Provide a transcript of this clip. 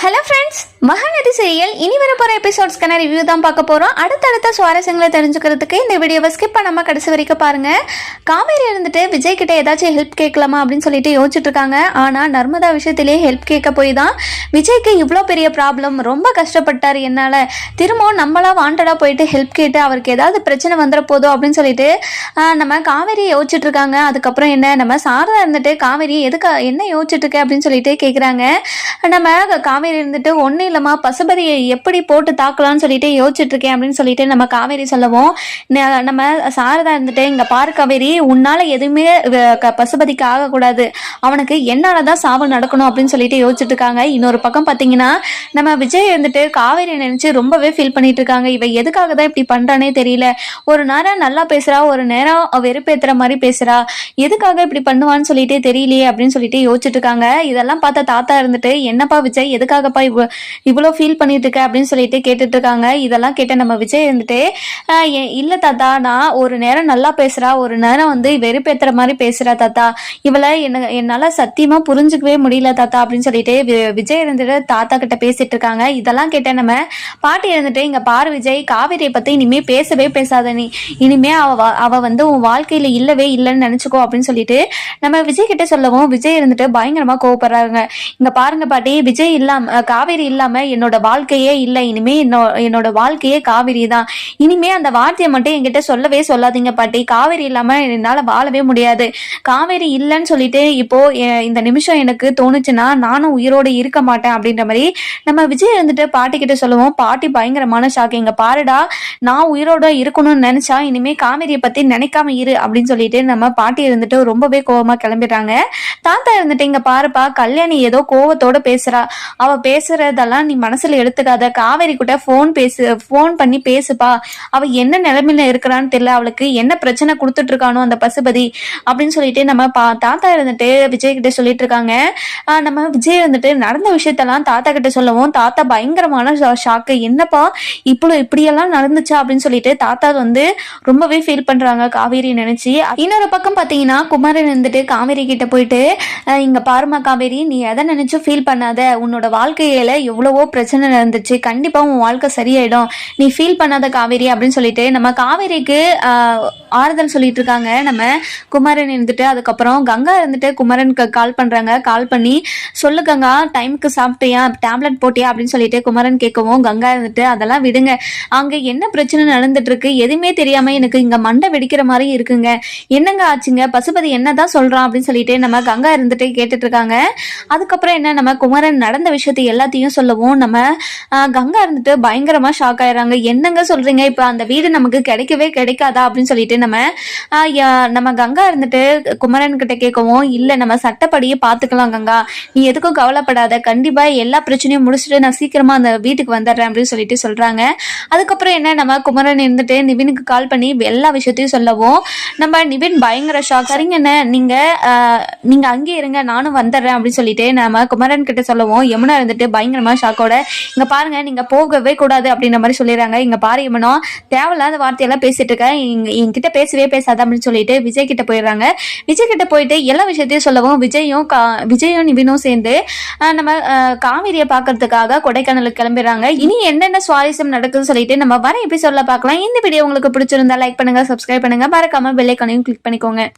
Hello friends friends Mahanadi serial இனி வர எபிசோட்ஸ்க்கான review தான் பார்க்க போகிறோம் அடுத்தடுத்த சுவாரஸ்யங்களை தெரிஞ்சுக்கிறதுக்கு இந்த வீடியோவை ஸ்கிப் பண்ணாமல் கடைசி வரைக்கும் பாருங்கள் காவேரி இருந்துட்டு விஜய் கிட்ட ஏதாச்சும் ஹெல்ப் கேட்கலாமா அப்படின்னு சொல்லிட்டு யோசிச்சுட்டு இருக்காங்க. ஆனால் நர்மதா விஷயத்திலேயே ஹெல்ப் கேட்க போய் தான் விஜய்க்கு இவ்வளோ பெரிய ப்ராப்ளம் ரொம்ப கஷ்டப்பட்டார் என்னால். திரும்பவும் நம்மளா வாண்டடாக போயிட்டு ஹெல்ப் கேட்டு அவருக்கு ஏதாவது பிரச்சனை வந்துட போதும் அப்படின்னு சொல்லிட்டு நம்ம காவேரி யோசிச்சுட்டு இருக்காங்க. அதுக்கப்புறம் என்ன? நம்ம சாரதா இருந்துட்டு காவேரி எதுக்கு என்ன யோசிச்சுட்டு இருக்க? அப்படின்னு சொல்லிட்டு கேட்குறாங்க நம்ம காவேரி இருந்துட்டு ஒன்றும் இல்லைம்மா. பசுபதியை எப்படி போட்டு தாக்கலாம்னு சொல்லிட்டு யோசிச்சுட்டு இருக்கேன் அப்படின்னு சொல்லிட்டு நம்ம காவேரி சொல்லவும். நம்ம சாரதா இருந்துட்டு இங்கே பாரு காவேரி உன்னால் எதுவுமே க- பசுபதிக்கு ஆகக்கூடாது. அவனுக்கு என்னால் தான் சாவு நடக்கணும் அப்படின்னு சொல்லிட்டு யோசிச்சுட்டு இருக்காங்க இன்னொரு பக்கம் பார்த்தீங்கன்னா நம்ம விஜய் இருந்துட்டு காவேரி நினச்சி ரொம்பவே ஃபீல் பண்ணிட்டு இருக்காங்க இவ எதுக்காக தான் இப்படி பண்ணுறானே தெரியல. ஒரு நேரம் நல்லா பேசுகிறா ஒரு நேரம் வெறுப்பேத்துற மாதிரி பேசுகிறா எதுக்காக இப்படி பண்ணுவான்னு சொல்லிட்டு தெரியலையே அப்படின்னு சொல்லிட்டு யோசிச்சுட்டு இருக்காங்க இதெல்லாம் பார்த்த தாத்தா இருந்துட்டு என்னப்பா விஜய் எதுக்காகப்பா இவ்வளோ ஃபீல் பண்ணிட்டு இருக்க அப்படின்னு சொல்லிட்டு கேட்டுட்டு இருக்காங்க இதெல்லாம் கேட்ட நம்ம விஜய் இருந்துட்டு இல்ல தாத்தா நான் ஒரு நேரம் நல்லா பேசுறா ஒரு நேரம் வந்து வெறுப்பேத்துற மாதிரி பேசுறா தாத்தா. இவளை என்ன என்னால சத்தியமா புரிஞ்சுக்கவே முடியல தாத்தா அப்படின்னு சொல்லிட்டு விஜய் இருந்துட்டு தாத்தா கிட்ட பேசிட்டு இருக்காங்க இதெல்லாம் கேட்ட நம்ம பாட்டி இருந்துட்டு இங்க பாரு விஜய் காவேரியை பத்தி இனிமே பேசவே பேசாத நீ. இனிமே அவ அவ வந்து உன் வாழ்க்கையில இல்லவே இல்லைன்னு நினைச்சுக்கோ அப்படின்னு சொல்லிட்டு நம்ம விஜய் கிட்ட சொல்லவும் விஜய் இருந்துட்டு பயங்கரமா கோவப்படுறாங்க இங்க பாருங்க பாட்டி விஜய் இல்லாம காவேரி காவேரி இல்லாம என்னோட வாழ்க்கையே இல்லை. இனிமே என்னோ என்னோட வாழ்க்கையே காவேரி தான். இனிமே அந்த வார்த்தையை மட்டும் என்கிட்ட சொல்லவே சொல்லாதீங்க பாட்டி. காவேரி இல்லாம என்னால வாழவே முடியாது. காவேரி இல்லைன்னு சொல்லிட்டு இப்போ இந்த நிமிஷம் எனக்கு தோணுச்சுன்னா நானும் உயிரோடு இருக்க மாட்டேன் அப்படின்ற மாதிரி நம்ம விஜய் இருந்துட்டு பாட்டி கிட்ட சொல்லுவோம். பாட்டி பயங்கரமான ஷாக் இங்க பாருடா நான் உயிரோட இருக்கணும்னு நினைச்சா இனிமே காவேரியை பத்தி நினைக்காம இரு அப்படின்னு சொல்லிட்டு நம்ம பாட்டி இருந்துட்டு ரொம்பவே கோவமா கிளம்பிடுறாங்க. தாத்தா இருந்துட்டு இங்க பாருப்பா கல்யாணி ஏதோ கோவத்தோட பேசுறா. அவ சொல்றதெல்லாம் நீ மனசுல எடுத்துக்காத. காவேரி கிட்ட ஃபோன் பேசு ஃபோன் பண்ணி பேசுப்பா. அவ என்ன நிலைமையில இருக்கிறான்னு தெரியல. அவளுக்கு என்ன பிரச்சனை கொடுத்துட்டு இருக்கானோ அந்த பசுபதி அப்படின்னு சொல்லிட்டு நம்ம பா தாத்தா இருந்துட்டு விஜய் கிட்ட சொல்லிட்டு இருக்காங்க. நம்ம விஜய் இருந்துட்டு நடந்த விஷயத்தெல்லாம் தாத்தா கிட்ட சொல்லவும் தாத்தா பயங்கரமான ஷாக்கு என்னப்பா இப்போ இப்படியெல்லாம் நடந்துச்சா அப்படின்னு சொல்லிட்டு தாத்தா வந்து ரொம்பவே ஃபீல் பண்றாங்க காவேரி நினைச்சு. இன்னொரு பக்கம் பாத்தீங்கன்னா குமாரன் இருந்துட்டு காவேரி கிட்ட போயிட்டு இங்க பாருமா காவேரி நீ எதை நினைச்சும் ஃபீல் பண்ணாத. உன்னோட வாழ்க்கையில எவ்வளவோ பிரச்சனை நடந்துச்சு. கண்டிப்பா உன் வாழ்க்கை சரியாயிடும். நீ ஃபீல் பண்ணாத காவேரி அப்படின்னு சொல்லிட்டு நம்ம காவேரிக்கு ஆறுதல் சொல்லிட்டு இருக்காங்க. நம்ம குமரன் இருந்துட்டு அதுக்கப்புறம் கங்கா இருந்துட்டு குமரனுக்கு கால் பண்றாங்க. கால் பண்ணி சொல்லு கங்கா டைமுக்கு சாப்பிட்டியா? டேப்லெட் போட்டியா? அப்படின்னு சொல்லிட்டு குமரன் கேட்கவும் கங்கா இருந்துட்டு அதெல்லாம் விடுங்க. அங்க என்ன பிரச்சனை நடந்துட்டு இருக்கு? எதுவுமே தெரியாம எனக்கு இங்க மண்டை வெடிக்கிற மாதிரி இருக்குங்க. என்னங்க ஆச்சுங்க? பசுபதி என்னதான் சொல்றான்? அப்படின்னு சொல்லிட்டு நம்ம கங்கா இருந்துட்டு கேட்டுட்டு இருக்காங்க. அதுக்கப்புறம் என்ன? நம்ம குமரன் நடந்த விஷயத்தை எல்லாத்தையும் சொல்லவும் நம்ம கங்கா இருந்துட்டு பயங்கரமா ஷாக் ஆயிடுறாங்க. என்னங்க சொல்றீங்க? இப்ப அந்த வீடு நமக்கு கிடைக்கவே கிடைக்காதா? அப்படின்னு சொல்லிட்டு நம்ம நம்ம கங்கா இருந்துட்டு குமரன் கிட்ட கேட்கவும் இல்ல நம்ம சட்டப்படியே பாத்துக்கலாம் கங்கா. நீ எதுக்கும் கவலைப்படாத. கண்டிப்பா எல்லா பிரச்சனையும் முடிச்சுட்டு நான் சீக்கிரமா அந்த வீட்டுக்கு வந்துடுறேன். அப்படின்னு சொல்லிட்டு சொல்றாங்க. அதுக்கப்புறம் என்ன? நம்ம குமரன் இருந்துட்டு நிவினுக்கு கால் பண்ணி எல்லா விஷயத்தையும் சொல்லவும் நம்ம நிவின் பயங்கர ஷாக் சரிங்க என்ன நீங்க நீங்க அங்கேயே இருங்க. நானும் வந்துடுறேன். அப்படின்னு சொல்லிட்டு நம்ம குமரன் கிட்ட சொல்லவும் யமுனா இருந்துட்டு பயங்கர பயங்கரமா ஷாக்கோட இங்க பாருங்க நீங்க போகவே கூடாது அப்படின்ற மாதிரி சொல்லிடுறாங்க. இங்க பாரு யமுனா தேவையில்லாத வார்த்தையெல்லாம் பேசிட்டு இருக்கேன் இங்க- என்கிட்ட பேசவே பேசாத அப்படின்னு சொல்லிட்டு விஜய் கிட்ட போயிடுறாங்க. விஜய் கிட்ட போயிட்டு எல்லா விஷயத்தையும் சொல்லவும் விஜயும் கா- விஜயும் நிவினும் சேர்ந்து நம்ம காவிரியை காவேரியை பார்க்கறதுக்காக கொடைக்கானலுக்கு கிளம்பிடுறாங்க. இனி என்னென்ன சுவாரஸ்யம் நடக்குதுன்னு சொல்லிட்டு நம்ம வர எபிசோட்ல பார்க்கலாம். இந்த வீடியோ உங்களுக்கு பிடிச்சிருந்தா லைக் பண்ணுங்க சப்ஸ்கிரைப் பண்ணுங்க. மறக்காம பெல்லைக்கானையும் கிளிக் பண்ணிக்கோங்க.